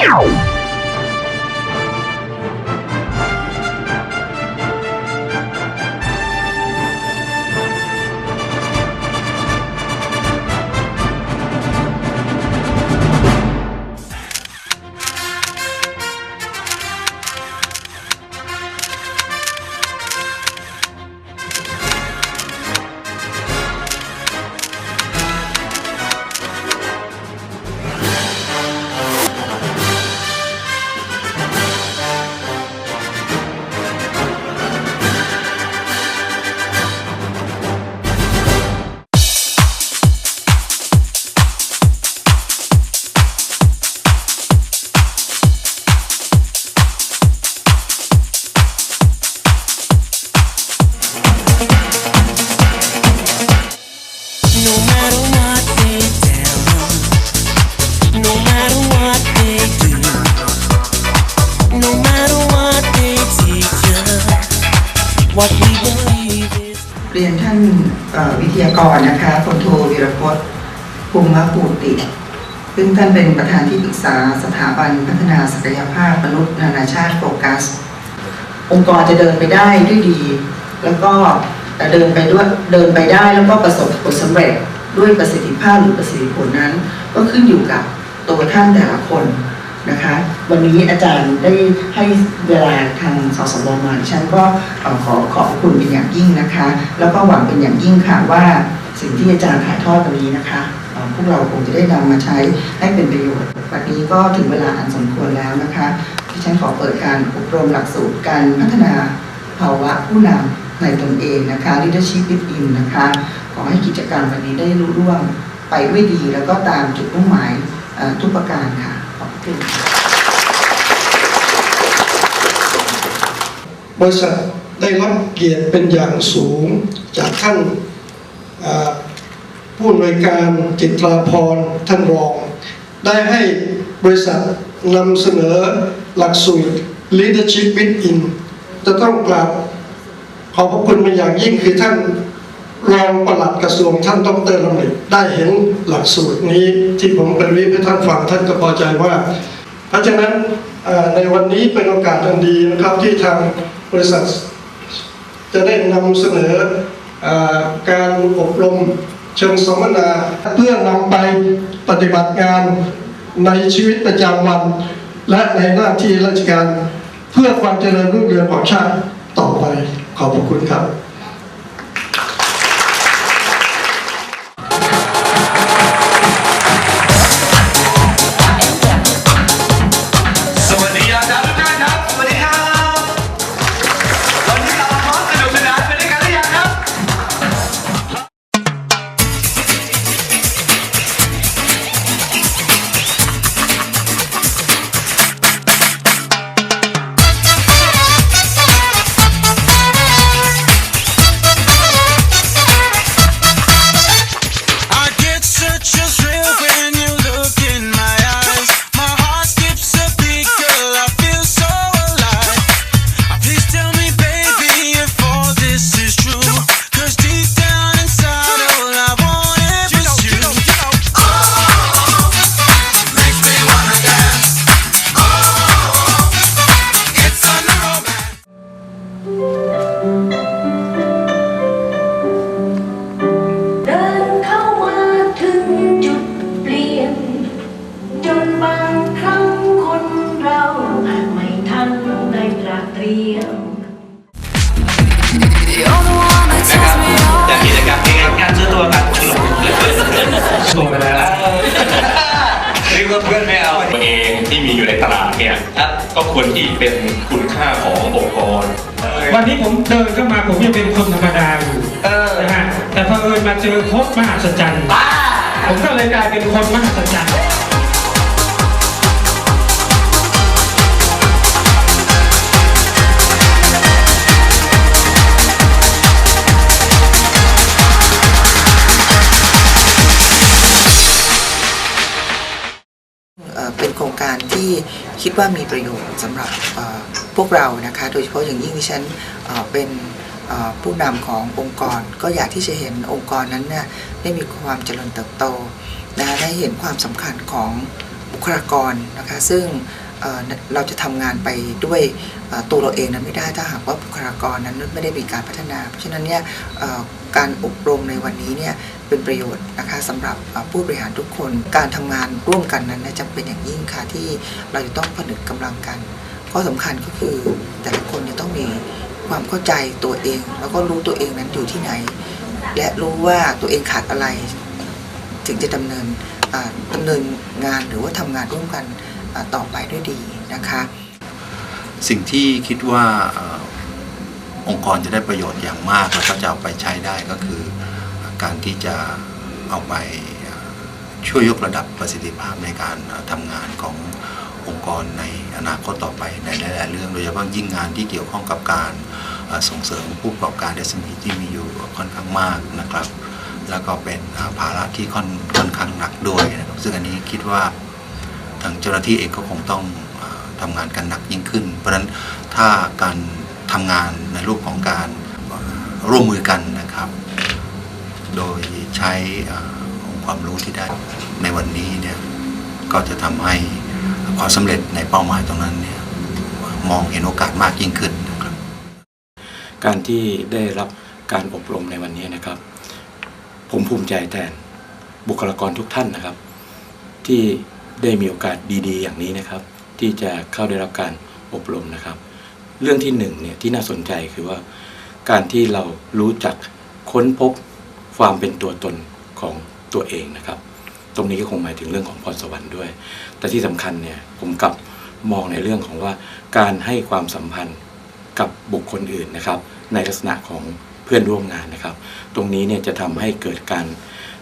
Ow! ท่านวิทยากรนะคะพลโทวีรพจน์ภูมิปูติซึ่งท่านเป็นประธานที่ปรึกษาสถาบันพัฒนาศักยภาพมนุษย์นานาชาติโฟกัส องค์กรจะเดินไปได้ด้วยดี แล้วก็เดินไปด้วยเดินไปได้แล้วก็ประสบผลสำเร็จด้วยประสิทธิภาพหรือประสิทธิผลนั้น ก็ขึ้นอยู่กับตัวท่านแต่ละคน นะคะ วันนี้อาจารย์ได้ให้เวลาทางสสบมาดิฉันก็เอ่อขอขอบคุณเป็นอย่างยิ่งนะคะ แล้วก็หวังเป็นอย่างยิ่งค่ะว่าสิ่งที่อาจารย์ถ่ายทอดตรงนี้นะคะพวกเราคงจะได้นำมาใช้ให้เป็นประโยชน์วันนี้ก็ถึงเวลาอันสมควรแล้วนะคะที่ฉันขอเปิดการอบรมหลักสูตรการพัฒนาภาวะผู้นำในตนเองนะคะ leadership within นะคะ ขอให้กิจกรรมวันนี้ได้รุ่ร่วงไปด้วยดีแล้วก็ตามจุดมุ่งหมายทุกประการค่ะ บริษัทได้รับเกียรติเป็นอย่างสูงจากท่านผู้อำนวยการจิตราพรท่านรอง ได้ให้บริษัทนำเสนอหลักสูตร Leadership Within จะต้องกราบขอบพระคุณเป็นอย่างยิ่งคือท่าน รองปลัดกระทรวงท่านดรลำลิได้เห็นหลักสูตรนี้ที่ผมไปรีบให้ท่านฟังท่านก็พอใจว่า เพราะฉะนั้นในวันนี้เป็นโอกาสอันดีนะครับที่ทางบริษัท จะได้นำเสนอออการอบรมเชิงสัมมนาเพื่อนำไปปฏิบัติงานในชีวิตประจำวัน และในหน้าที่ราชการเพื่อความเจริญรุ่งเรืองของชาติต่อไปขอบพระคุณครับ ส่งไปแล้วเรียกว่าเพื่อนไม่เอาตัวเองที่มีอยู่ในตลาดเนี่ยก็ควรที่เป็นคุณค่าขององค์กร วันนี้ผมเดินเข้ามาผมยังเป็นคนธรรมดาอยู่เออนะฮะแต่พอเผอิญมาเจอโค้ชมหัศจรรย์ผมก็เลยกลายเป็นคนมหัศจรารที่คิดว่ามีประโยชน์สำหรับพวกเรานะคะ โดยเฉพาะอย่างยิ่งที่ฉันเป็นผู้นำขององค์กร ก็อยากที่จะเห็นองค์กรนั้นเนี่ยได้มีความเจริญเติบโตนะได้เห็นความสำคัญของบุคลากรนะคะซึ่ง เราจะทำงานไปด้วยตัวเราเองนั้นไม่ได้ถ้าหากว่าบุคลากรนั้นไม่ได้มีการพัฒนา เพราะฉะนั้นเนี่ยการอบรมในวันนี้เนี่ยเป็นประโยชน์นะคะสำหรับผู้บริหารทุกคน การทำงานร่วมกันนั้นนะเป็นอย่างยิ่งค่ะที่เราจะต้องผนึกกำลังกันข้อสำคัญก็คือแต่ละคนจะต้องมีความเข้าใจตัวเอง แล้วก็รู้ตัวเองนั้นอยู่ที่ไหน และรู้ว่าตัวเองขาดอะไร ถึงจะดำเนินอ่าเนินงานหรือว่าทำงานร่วมกัน ต่อไปด้วยดีนะคะ สิ่งที่คิดว่าองค์กรจะได้ประโยชน์อย่างมากแล้วก็จะเอาไปใช้ได้ก็คือ การที่จะเอาไปช่วยยกระดับประสิทธิภาพในการเอ่อทำงานขององค์กรในอนาคตต่อไปในหลาย ๆ เรื่องโดยเฉพาะยิ่งงานที่เกี่ยวข้องกับการส่งเสริมผู้ประกอบการ SME ที่มีอยู่ค่อนข้างมากนะครับ แล้วก็เป็นภาระที่ค่อนค่อนข้างหนักด้วยนะครับซึ่งอันนี้คิดว่า ทางเจ้าหน้าที่เองก็คงต้องเออทำงานกันหนักยิ่งขึ้น เพราะฉะนั้นถ้าการทำงานในรูปของการร่วมมือกันนะครับ โดยใช้องค์ความรู้ที่ได้ในวันนี้เนี่ยก็จะทำให้ความสำเร็จในเป้าหมายตรงนั้นเนี่ยมองเห็นโอกาสมากยิ่งขึ้นนะครับ การที่ได้รับการอบรมในวันนี้นะครับ ผมภูมิใจแทนบุคลากรทุกท่านนะครับ ที่ ได้มีโอกาสดีๆ อย่างนี้นะครับ ที่จะเข้าได้รับการอบรมนะครับ เรื่องที่หนึ่งเนี่ยที่น่าสนใจคือว่า การที่เรารู้จักค้นพบความเป็นตัวตนของตัวเองนะครับ ตรงนี้ก็คงหมายถึงเรื่องของพรสวรรค์ด้วย แต่ที่สำคัญเนี่ยผมกลับมองในเรื่องของว่าการให้ความสัมพันธ์กับบุคคลอื่นนะครับ ในลักษณะของเพื่อนร่วมงานนะครับ ตรงนี้เนี่ยจะทำให้เกิดการ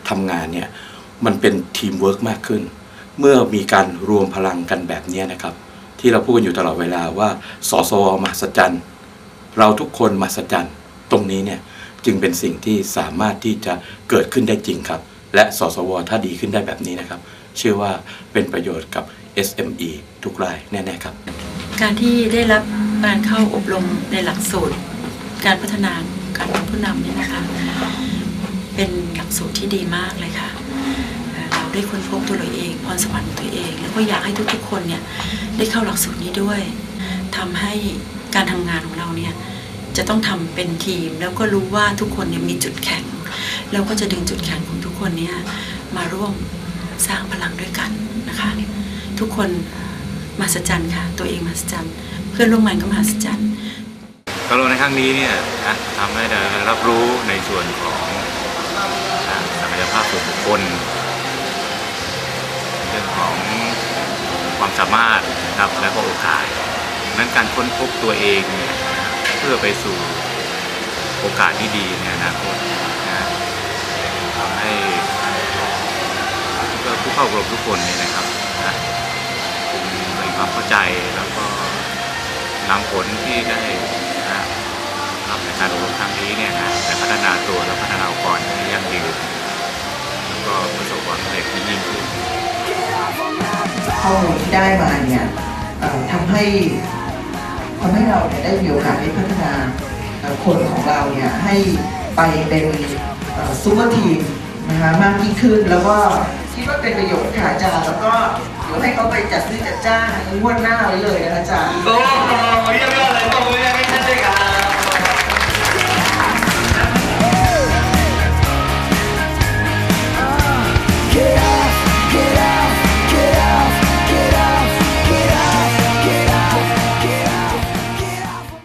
ทำงานเนี่ยมันเป็นทีมเวิร์กมากขึ้น เมื่อมีการรวมพลังกันแบบนี้นะครับ ที่เราพูดกันอยู่ตลอดเวลาว่าสสวมหัศจรรย์ เราทุกคนมหัศจรรย์ ตรงนี้เนี่ยจึงเป็นสิ่งที่สามารถที่จะเกิดขึ้นได้จริงครับ และสสวถ้าดีขึ้นได้แบบนี้นะครับ เชื่อว่าเป็นประโยชน์กับ SME ทุกรายแน่ๆครับ การที่ได้รับการเข้าอบรมในหลักสูตร การพัฒนาการเป็นผู้นำเนี่ยนะคะ เป็นหลักสูตรที่ดีมากเลยค่ะ ได้ค้นพบตัวเราเองพรสวรรค์ของตัวเอง แล้วก็อยากให้ทุกๆ คนเนี่ยได้เข้าหลักสูตรนี้ด้วยทำให้การทำงานของเราเนี่ยจะต้องทำเป็นทีม แล้วก็รู้ว่าทุกคนเนี่ยมีจุดแข็งแล้วก็จะดึงจุดแข็งของทุกคนเนี่ยมาร่วมสร้างพลังด้วยกันนะคะทุกคนมหัศจรรย์ค่ะ ตัวเองมหัศจรรย์ เพื่อนร่วมงานก็มหัศจรรย์การลงในครั้งนี้เนี่ยทำให้ได้รับรู้ในส่วนของอ่าศักยภาพส่วนบุคคล เรื่องของความารถนะครับและก็โอกาสนั้นการค้นพบตัวเองเนี่ยเพื่อไปสู่โอกาสที่ดีในอนาคตนะทำให้ผู้เข้าอบรมทุกคนเนี่ยนะครับนะมีความเข้าใจแล้วก็นำผลที่ได้นะรับในการอบรมครั้งนี้เนี่ยนะไปพัฒนาตัวและพัฒนาองค์กรให้ยั่งยืนแล้วก็ประสบความสำเร็จที่ยิ่งขึ้น ข้อมูลที่ได้มาเนี่ยทำให้ทำให้เราเนี่ยได้มีโอกาสได้พัฒนาคนของเราเนี่ยให้ไปเป็นซูเปอร์ทีมนะคะมากยิ่งขึ้นแล้วก็คิดว่าเป็นประโยชน์ค่ะอาจารย์แล้วก็เดี๋ยวให้เขาไปจัดซื้อจัดจ้างงวดหน้าไว้เลยนะคะอาจารย์